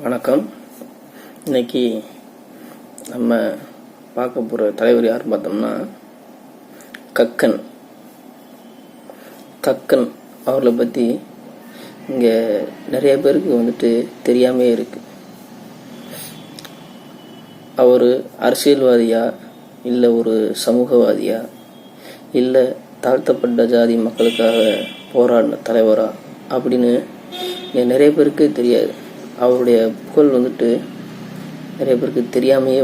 வணக்கம். இன்னைக்கு நம்ம பார்க்க போகிற தலைவர் யார் பார்த்தோம்னா கக்கன். கக்கன் அவர்களை பற்றி இங்கே நிறைய பேருக்கு வந்துட்டு தெரியாமே இருக்கு. அவர் அரசியல்வாதியா இல்லை ஒரு சமூகவாதியா இல்லை தாழ்த்தப்பட்ட ஜாதி மக்களுக்காக போராடின தலைவரா அப்படின்னு நிறைய பேருக்கு தெரியாது. அவருடைய புகழ் வந்துட்டு நிறைய பேருக்கு தெரியாமையே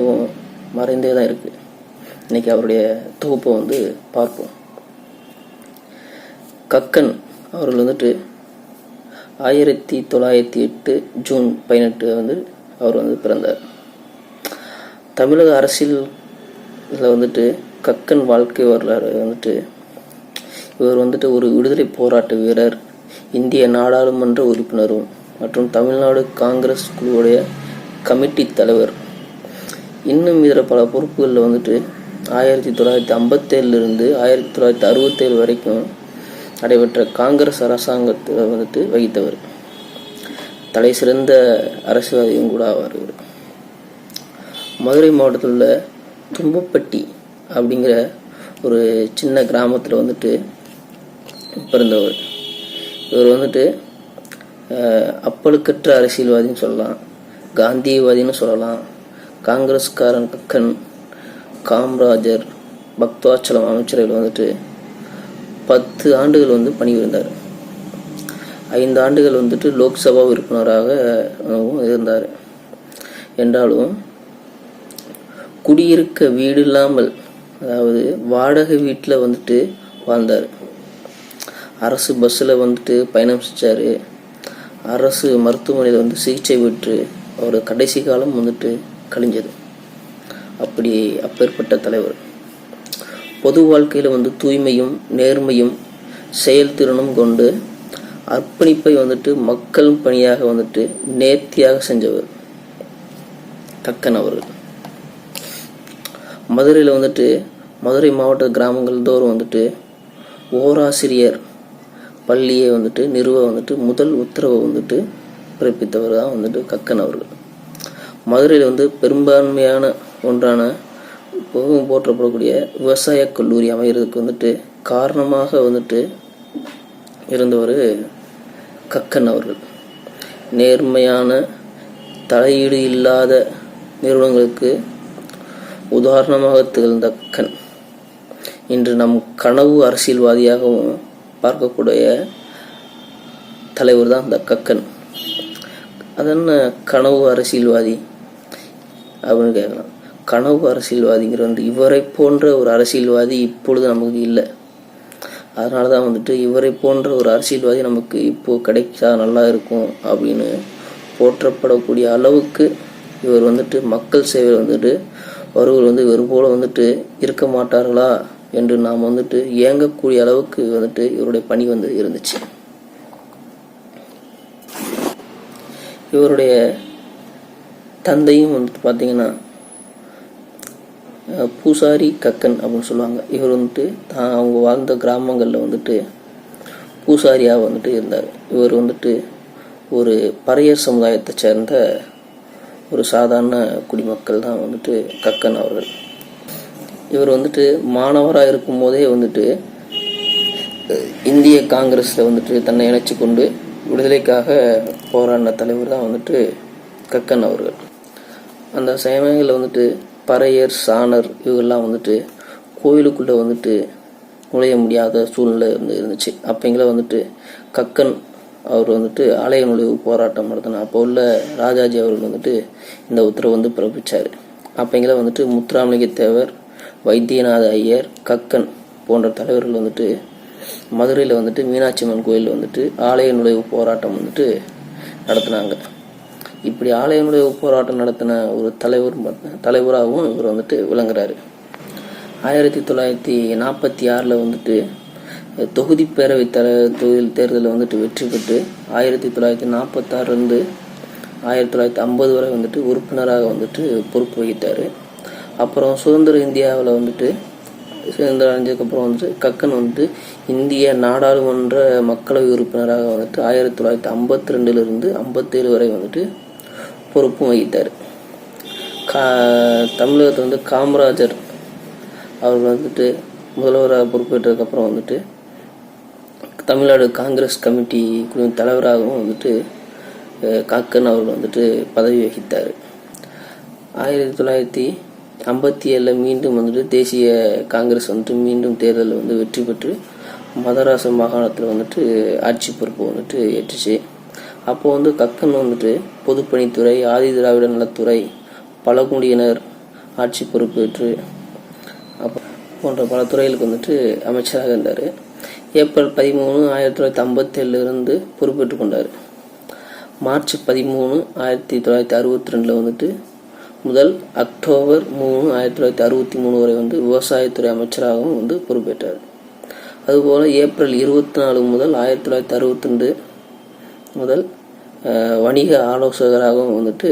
மறைந்தே தான் இருக்கு. இன்னைக்கு அவருடைய தொகுப்பை வந்து பார்ப்போம். கக்கன் அவர்கள் வந்துட்டு ஆயிரத்தி தொள்ளாயிரத்தி எட்டு ஜூன் பதினெட்டு வந்து அவர் வந்து பிறந்தார். தமிழக அரசியலில் வந்துட்டு கக்கன் வாழ்க்கை வரலாறு வந்துட்டு இவர் வந்துட்டு ஒரு விடுதலை போராட்ட வீரர் இந்திய நாடாளுமன்ற உறுப்பினரும் மற்றும் தமிழ்நாடு காங்கிரஸ் குழுவுடைய கமிட்டி தலைவர். இன்னும் இதில் பல பொறுப்புகளில் வந்துட்டு ஆயிரத்தி தொள்ளாயிரத்தி ஐம்பத்தேழுலேருந்து ஆயிரத்தி தொள்ளாயிரத்தி அறுபத்தேழு வரைக்கும் நடைபெற்ற காங்கிரஸ் அரசாங்கத்தில் வந்துட்டு வகித்தவர். தலை சிறந்த அரசியல்வாதியும் கூட ஆவார் இவர். மதுரை மாவட்டத்தில் உள்ள தும்பப்பட்டி அப்படிங்கிற ஒரு சின்ன கிராமத்தில் வந்துட்டு பிறந்தவர். இவர் வந்துட்டு அப்பழுக்கற்ற அரசியல்வாதின்னு சொல்லலாம் காந்தியவாதின்னு சொல்லலாம் காங்கிரஸ்காரன் கக்கன் காமராஜர் பக்தவாச்சலம் அமைச்சர்கள் வந்துட்டு பத்து ஆண்டுகள் வந்து பணிபுரிந்தார். ஐந்து ஆண்டுகள் வந்துட்டு லோக்சபா உறுப்பினராக இருந்தார். என்றாலும் குடியிருக்க வீடு இல்லாமல் அதாவது வாடகை வீட்டில் வந்துட்டு வாழ்ந்தார். அரசு பஸ்ஸில் வந்துட்டு பயணம் செஞ்சார். அரசு மருத்துவமனையில் வந்து சிகிச்சை பெற்று அவர் கடைசி காலம் வந்துட்டு கழிஞ்சது. அப்படி அப்பேற்பட்ட தலைவர். பொது வாழ்க்கையில் வந்து தூய்மையும் நேர்மையும் செயல்திறனும் கொண்டு அர்ப்பணிப்பை வந்துட்டு மக்கள் பணியாக வந்துட்டு நேர்த்தியாக செஞ்சவர் தக்கன் அவர்கள். மதுரையில் வந்துட்டு மதுரை மாவட்ட கிராமங்கள் தோறும் வந்துட்டு ஓராசிரியர் பள்ளியை வந்துட்டு நிறுவ வந்துட்டு முதல் உத்தரவை வந்துட்டு பிறப்பித்தவர் தான் வந்துட்டு கக்கன் அவர்கள். மதுரையில் வந்து பெரும்பான்மையான ஒன்றான இப்போவும் போற்றப்படக்கூடிய விவசாய கல்லூரி அமைகிறதுக்கு வந்துட்டு காரணமாக வந்துட்டு இருந்தவர் கக்கன் அவர்கள். நேர்மையான தலையீடு இல்லாத நிறுவனங்களுக்கு உதாரணமாக திகழ்ந்த கக்கன். இன்று நம் கனவு அரசியல்வாதியாகவும் பார்க்கக்கூடிய தலைவர் தான் அந்த கக்கன். அதென்ன கனவு அரசியல்வாதி? அப்படின்னு கேட்கலாம். கனவு அரசியல்வாதிங்கிற வந்து இவரை போன்ற ஒரு அரசியல்வாதி இப்பொழுது நமக்கு இல்லை. அதனால தான் வந்துட்டு இவரை போன்ற ஒரு அரசியல்வாதி நமக்கு இப்போது கிடைச்சா நல்லா இருக்கும் அப்படின்னு போற்றப்படக்கூடிய அளவுக்கு இவர் வந்துட்டு மக்கள் சேவையில் வந்துட்டு அவர்கள் வந்து இவர் போல் வந்துட்டு இருக்க மாட்டார்களா? என்று நாம் வந்துட்டு இயங்கக்கூடிய அளவுக்கு வந்துட்டு இவருடைய பணி வந்து இருந்துச்சு. இவருடைய தந்தையும் வந்துட்டு பார்த்தீங்கன்னா பூசாரி கக்கன் அப்படின்னு சொல்லுவாங்க. இவர் வந்துட்டு தான் அவங்க வாழ்ந்த கிராமங்களில் வந்துட்டு பூசாரியாக வந்துட்டு இருந்தார். இவர் வந்துட்டு ஒரு பறையர் சமுதாயத்தை சேர்ந்த ஒரு சாதாரண குடிமக்கள் தான் வந்துட்டு கக்கன் அவர்கள். இவர் வந்துட்டு மாணவராக இருக்கும்போதே வந்துட்டு இந்திய காங்கிரஸில் வந்துட்டு தன்னை இணைச்சு கொண்டு விடுதலைக்காக போராடின தலைவர் தான் வந்துட்டு கக்கன் அவர்கள். அந்த சமயங்களில் வந்துட்டு பறையர் சாணர் இவங்கெல்லாம் வந்துட்டு கோயிலுக்குள்ளே வந்துட்டு நுழைய முடியாத சூழ்நிலை வந்து இருந்துச்சு. அப்போங்கள வந்துட்டு கக்கன் அவர் வந்துட்டு ஆலய நுழைவு போராட்டம் நடத்தின அப்போ உள்ள ராஜாஜி அவர்கள் வந்துட்டு இந்த உத்தரவு வந்து பிறப்பிச்சார். அப்போங்கள வந்துட்டு முத்துராமலிங்க தேவர் வைத்தியநாத ஐயர் கக்கன் போன்ற தலைவர்கள் வந்துட்டு மதுரையில் வந்துட்டு மீனாட்சி அம்மன் கோயில் வந்துட்டு ஆலய நுழைவு போராட்டம் வந்துட்டு நடத்தினாங்க. இப்படி ஆலய நுழைவு போராட்டம் நடத்தின ஒரு தலைவர் தலைவராகவும் இவர் வந்துட்டு விளங்குறாரு. ஆயிரத்தி தொள்ளாயிரத்தி நாற்பத்தி ஆறில் வந்துட்டு தொகுதி பேரவை தல தொகுதியில் தேர்தலில் வந்துட்டு வெற்றி பெற்று ஆயிரத்தி தொள்ளாயிரத்தி நாற்பத்தாறுலேருந்து ஆயிரத்தி தொள்ளாயிரத்தி ஐம்பது வரை வந்துட்டு உறுப்பினராக வந்துட்டு பொறுப்பு வகித்தார். அப்புறம் சுதந்திர இந்தியாவில் வந்துட்டு சுதந்திரம் அடைஞ்சதுக்கப்புறம் வந்துட்டு கக்கன் வந்துட்டு இந்திய நாடாளுமன்ற மக்களவை உறுப்பினராக வந்துட்டு ஆயிரத்தி தொள்ளாயிரத்தி ஐம்பத்தி ரெண்டுலேருந்து ஐம்பத்தேழு வரை வந்துட்டு பொறுப்பும் வகித்தார். கா தமிழகத்தில் வந்து காமராஜர் அவர் வந்துட்டு முதல்வராக பொறுப்பேற்றதுக்கப்புறம் வந்துட்டு தமிழ்நாடு காங்கிரஸ் கமிட்டி குழுவின் தலைவராகவும் வந்துட்டு கக்கன் காக்கன் அவர்கள் வந்துட்டு பதவி வகித்தார். ஆயிரத்தி தொள்ளாயிரத்தி ஐம்பத்தி ஏழில் மீண்டும் வந்துட்டு தேசிய காங்கிரஸ் வந்துட்டு மீண்டும் தேர்தலில் வந்து வெற்றி பெற்று மதராச மாகாணத்தில் வந்துட்டு ஆட்சி பொறுப்பு வந்துட்டு ஏற்றுச்சு. அப்போது வந்து கக்கன் வந்துட்டு பொதுப்பணித்துறை ஆதி திராவிட நலத்துறை பழங்குடியினர் ஆட்சி பொறுப்பேற்று அப்போ போன்ற பல துறைகளுக்கு வந்துட்டு அமைச்சராக இருந்தார். ஏப்ரல் பதிமூணு ஆயிரத்தி தொள்ளாயிரத்தி ஐம்பத்தேழுலேருந்து இருந்து கொண்டார். மார்ச் பதிமூணு ஆயிரத்தி தொள்ளாயிரத்தி அறுபத்தி ரெண்டில் வந்துட்டு முதல் அக்டோபர் மூணு ஆயிரத்தி தொள்ளாயிரத்தி அறுபத்தி மூணு வரை வந்து விவசாயத்துறை அமைச்சராகவும் வந்து பொறுப்பேற்றார். அதுபோல் ஏப்ரல் இருபத்தி நாலு முதல் ஆயிரத்தி தொள்ளாயிரத்தி அறுபத்தி ரெண்டு முதல் வணிக ஆலோசகராகவும் வந்துட்டு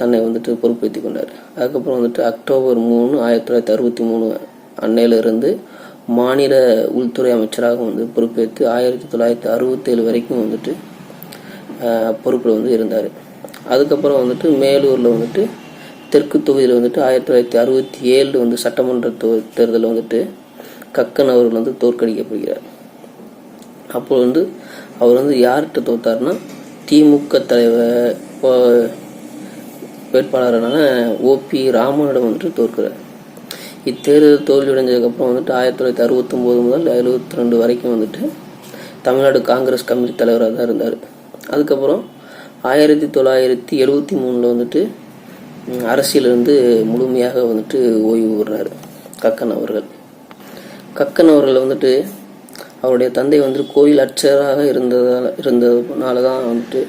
தன்னை வந்துட்டு பொறுப்பேற்றி கொண்டார். அதுக்கப்புறம் வந்துட்டு அக்டோபர் மூணு ஆயிரத்தி தொள்ளாயிரத்தி அறுபத்தி மூணு அன்னையிலிருந்து மாநில உள்துறை அமைச்சராக வந்து பொறுப்பேற்று ஆயிரத்தி தொள்ளாயிரத்தி அறுபத்தேழு வரைக்கும் வந்துட்டு பொறுப்பில் வந்து இருந்தார். அதுக்கப்புறம் வந்துட்டு மேலூரில் வந்துட்டு தெற்கு தொகுதியில் வந்துட்டு ஆயிரத்தி தொள்ளாயிரத்தி அறுபத்தி ஏழில் வந்து சட்டமன்ற தொ- தேர்தலில் வந்துட்டு கக்கன் அவர்கள் வந்து தோற்கடிக்கப்படுகிறார் அப்போ வந்து அவர் வந்து யார்கிட்ட தோத்தாருன்னா திமுக தலைவர் வேட்பாளரான ஓபி ராமனிடம் வந்துட்டு தோற்கிறார். இத்தேர்தல் தோல்வியடைஞ்சதுக்கப்புறம் வந்துட்டு ஆயிரத்தி தொள்ளாயிரத்தி அறுபத்தொம்போது முதல் எழுபத்தி ரெண்டு வரைக்கும் வந்துட்டு தமிழ்நாடு காங்கிரஸ் கமிட்டி தலைவராக தான் இருந்தார். அதுக்கப்புறம் ஆயிரத்தி தொள்ளாயிரத்தி எழுபத்தி மூணில் வந்துட்டு அரசியலிருந்து முழுமையாக வந்துட்டு ஓய்வு பெறாரு கக்கன் அவர்கள். கக்கன் அவர்கள் வந்துட்டு அவருடைய தந்தை வந்துட்டு கோயில் அர்ச்சராக இருந்ததால் இருந்ததுனால தான் வந்துட்டு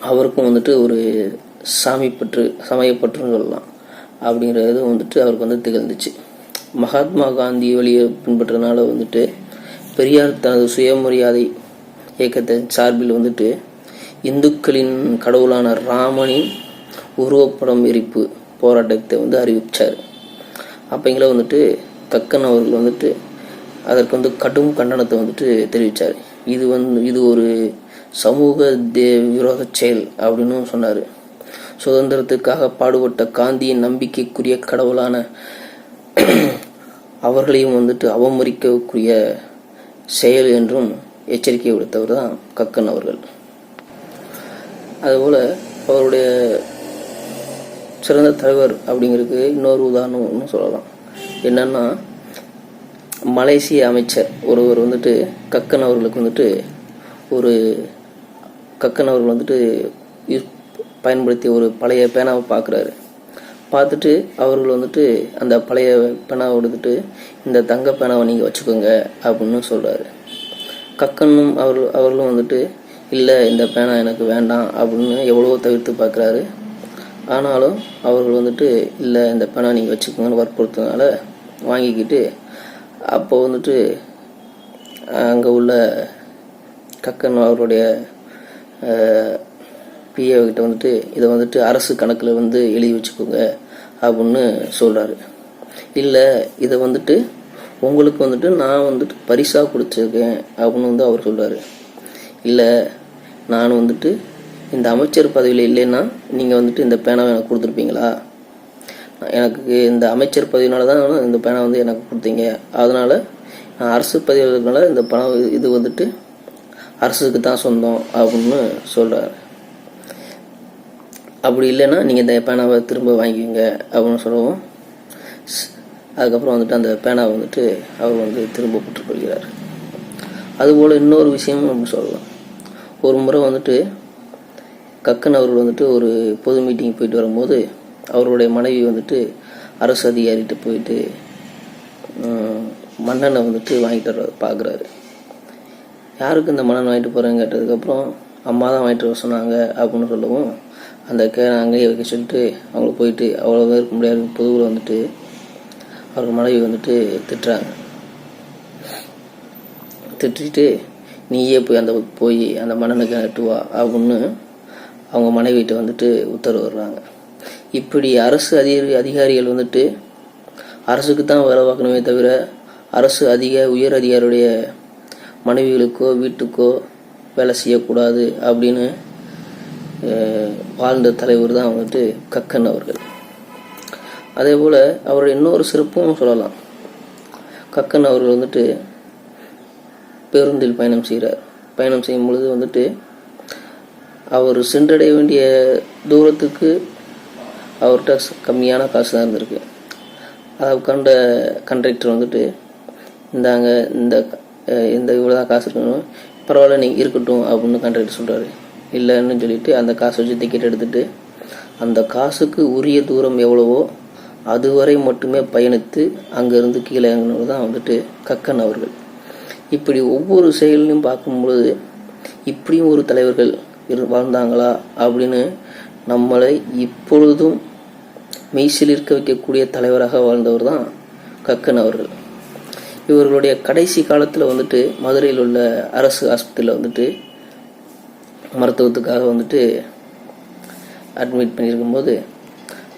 அவருக்கும் வந்துட்டு ஒரு சாமி பற்று சமயப்பற்றுன்னு சொல்லலாம் அப்படிங்கிறது வந்துட்டு அவருக்கு வந்து திகழ்ந்துச்சு. மகாத்மா காந்தி வழியை பின்பற்றனால வந்துட்டு பெரியார் தனது சுயமரியாதை இயக்கத்தின் சார்பில் வந்துட்டு இந்துக்களின் கடவுளான ராமனின் உருவப்படம் எரிப்பு போராட்டத்தை வந்து அறிவிச்சார். அப்போங்கள வந்துட்டு கக்கன் அவர்கள் வந்துட்டு அதற்கு வந்து கடும் கண்டனத்தை வந்துட்டு தெரிவித்தார் இது வந்து இது ஒரு சமூக தே விரோத செயல் அப்படின்னு சொன்னார். சுதந்திரத்துக்காக பாடுபட்ட காந்தியின் நம்பிக்கைக்குரிய கடவுளான அவர்களையும் வந்துட்டு அவமதிக்கக்கூடிய செயல் என்றும் எச்சரிக்கை விடுத்தவர் தான் கக்கன் அவர்கள். அதுபோல் அவருடைய சிறந்த தலைவர் அப்படிங்கிறதுக்கு இன்னொரு உதாரணம்னு சொல்லலாம். என்னன்னா மலேசிய அமைச்சர் ஒருவர் வந்துட்டு கக்கன் அவர்களுக்கு வந்துட்டு ஒரு கக்கன் அவர்கள் வந்துட்டு யூஸ் பயன்படுத்திய ஒரு பழைய பேனாவை பார்க்குறாரு. பார்த்துட்டு அவர்கள் வந்துட்டு அந்த பழைய பேனாவை எடுத்துட்டு இந்த தங்க பேனாவை நீங்கள் வச்சுக்கோங்க அப்படின்னு சொல்கிறாரு கக்கனும் அவர் அவர்களும் வந்துட்டு இல்லை இந்த பேனா எனக்கு வேண்டாம் அப்படின்னு எவ்வளவோ தவிர்த்து பார்க்குறாரு. ஆனாலும் அவர்கள் வந்துட்டு இல்லை இந்த பேனா நீங்கள் வச்சுக்கோங்கன்னு வற்புறுத்தனால வாங்கிக்கிட்டு அப்போ வந்துட்டு அங்கே உள்ள கக்கன் அவருடைய பிஏ வந்துட்டு இதை வந்துட்டு அரசு கணக்கில் வந்து எழுதி வச்சுக்கோங்க அப்படின்னு சொல்கிறாரு இல்லை இதை வந்துட்டு உங்களுக்கு வந்துட்டு நான் வந்துட்டு பரிசாக கொடுத்துருக்கேன் அப்படின்னு வந்து அவர் சொல்கிறாரு இல்லை நான் வந்துட்டு இந்த அமைச்சர் பதவியில் இல்லைன்னா நீங்கள் வந்துட்டு இந்த பேனாவை எனக்கு கொடுத்துருப்பீங்களா? எனக்கு இந்த அமைச்சர் பதவினால தான் இந்த பேனா வந்து எனக்கு கொடுத்தீங்க. அதனால் அரசு பதவியில் இருக்கனால இந்த பணம் இது வந்துட்டு அரசுக்கு தான் சொந்தம் அப்படின்னு சொல்கிறார் அப்படி இல்லைன்னா நீங்கள் இந்த பேனாவை திரும்ப வாங்கிக்கோங்க அப்படின்னு சொல்லவும். ஸ்- அதுக்கப்புறம் வந்துட்டு அந்த பேனாவை வந்துட்டு அவர் வந்து திரும்ப பெற்றுக்கொள்கிறார். அதுபோல் இன்னொரு விஷயமும் நம்ம சொல்லலாம். ஒரு முறை வந்துட்டு கக்கன் அவர்கள் வந்துட்டு ஒரு பொது மீட்டிங் போயிட்டு வரும்போது அவருடைய மனைவி வந்துட்டு அரசு அதிகாரிகிட்ட போயிட்டு மன்னனை வந்துட்டு வாங்கிட்டு வர பார்க்குறாரு யாருக்கு இந்த மன்னன் வாங்கிட்டு போகிறேன்னு கேட்டதுக்கப்புறம் அம்மா தான் வாங்கிட்டு வர சொன்னாங்க அப்படின்னு சொல்லவும் அந்த கேரை அங்கேயே வைக்க சொல்லிட்டு அவங்கள போயிட்டு அவ்வளோ இருக்க முடியாது பொதுவில் வந்துட்டு அவர் மனைவி வந்துட்டு திட்டுறாங்க. திட்டிட்டு நீயே போய் அந்த போய் அந்த மன்னனுக்கு கேட்டு வா அப்படின்னு அவங்க மனைவிட்டு வந்துட்டு உத்தரவு வர்றாங்க இப்படி அரசு அதிகாரி அதிகாரிகள் வந்துட்டு அரசுக்கு தான் வேலை பார்க்கணுமே தவிர அரசு அதிக உயர் அதிகாரியுடைய மனைவிகளுக்கோ வீட்டுக்கோ வேலை செய்யக்கூடாது அப்படின்னு வாழ்ந்த தலைவர் தான் வந்துட்டு கக்கன் அவர்கள். அதே போல் அவருடைய இன்னொரு சிறப்பும் சொல்லலாம். கக்கன் அவர்கள் வந்துட்டு பேருந்தில் பயணம் செய்கிறார். பயணம் செய்யும் பொழுது வந்துட்டு அவர் சென்றடைய வேண்டிய தூரத்துக்கு அவர்கிட்ட கம்மியான காசு தான் இருந்திருக்கு. அதை கண்ட கண்டக்டர் வந்துட்டு இந்தாங்க இந்த இந்த இவ்வளோ தான் காசு இருக்கணும். பரவாயில்ல நீங்கள் இருக்கட்டும் அப்படின்னு கண்டக்டர் சொல்கிறாரு இல்லைன்னு சொல்லிட்டு அந்த காசை வச்சு டிக்கெட் எடுத்துட்டு அந்த காசுக்கு உரிய தூரம் எவ்வளவோ அதுவரை மட்டுமே பயணித்து அங்கேருந்து கீழே இறங்கினவர் தான் வந்துட்டு கக்கன் அவர்கள். இப்படி ஒவ்வொரு செயலையும் பார்க்கும்பொழுது இப்படியும் ஒரு தலைவர்கள் இரு வாழ்ந்தாங்களா அப்படின்னு நம்மளை இப்பொழுதும் மெய்சிலிருக்க வைக்கக்கூடிய தலைவராக வாழ்ந்தவர் தான் கக்கன் அவர்கள். இவர்களுடைய கடைசி காலத்தில் வந்துட்டு மதுரையில் உள்ள அரசு ஆஸ்பத்திரியில் வந்துட்டு மருத்துவத்துக்காக வந்துட்டு அட்மிட் பண்ணியிருக்கும்போது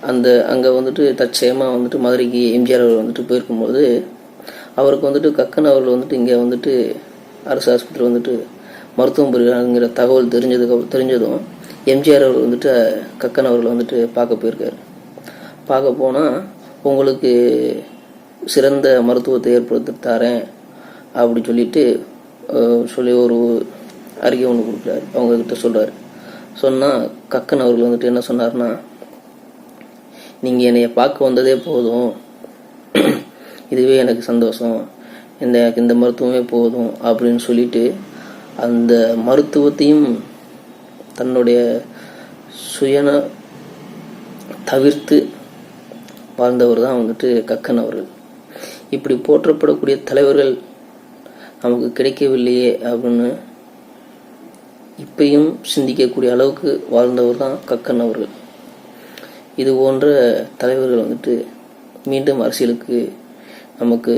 அந்த அங்கே வந்துட்டு தற்சயமாக வந்துட்டு மதுரைக்கு எம்ஜிஆர் அவர் வந்துட்டு போயிருக்கும்போது அவருக்கு வந்துட்டு கக்கன் அவர்கள் வந்துட்டு இங்கே வந்துட்டு அரசு ஆஸ்பத்திரி வந்துட்டு மருத்துவம் புரிகிறாங்கிற தகவல் தெரிஞ்சதுக்கு தெரிஞ்சதும் எம்ஜிஆர் அவர் வந்துட்டு கக்கன் அவர்களை வந்துட்டு பார்க்க போயிருக்காரு. பார்க்க போனால் உங்களுக்கு சிறந்த மருத்துவத்தை ஏற்படுத்தி தரேன் அப்படி சொல்லிட்டு சொல்லி ஒரு அறிக்கை ஒன்று கொடுக்குறாரு. அவங்கக்கிட்ட சொல்கிறாரு சொன்னால் கக்கன் அவர்கள் வந்துட்டு என்ன சொன்னார்னா நீங்கள் என்னைய பார்க்க வந்ததே போதும். இதுவே எனக்கு சந்தோஷம். இந்த எனக்கு இந்த மருத்துவமே போதும் அப்படின்னு சொல்லிட்டு அந்த மருத்துவத்தையும் தன்னுடைய சுயன தவிர்த்து வாழ்ந்தவர் தான் வந்துட்டு கக்கன் அவர்கள். இப்படி போற்றப்படக்கூடிய தலைவர்கள் நமக்கு கிடைக்கவில்லையே அப்படின்னு இப்பையும் சிந்திக்கக்கூடிய அளவுக்கு வாழ்ந்தவர் தான் கக்கன் அவர்கள். இது போன்ற தலைவர்கள் வந்துட்டு மீண்டும் அரசியலுக்கு நமக்கு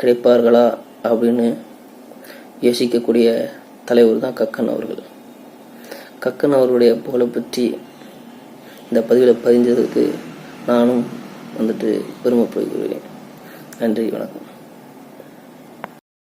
கிடைப்பார்களா அப்படின்னு யோசிக்கக்கூடிய தலைவர் தான் கக்கன் அவர்கள். கக்கன் அவர்களுடைய புகழை பற்றி இந்த பதிவில் பதிஞ்சதற்கு நானும் வந்துட்டு பெருமைப்படுகிறேன். நன்றி வணக்கம்.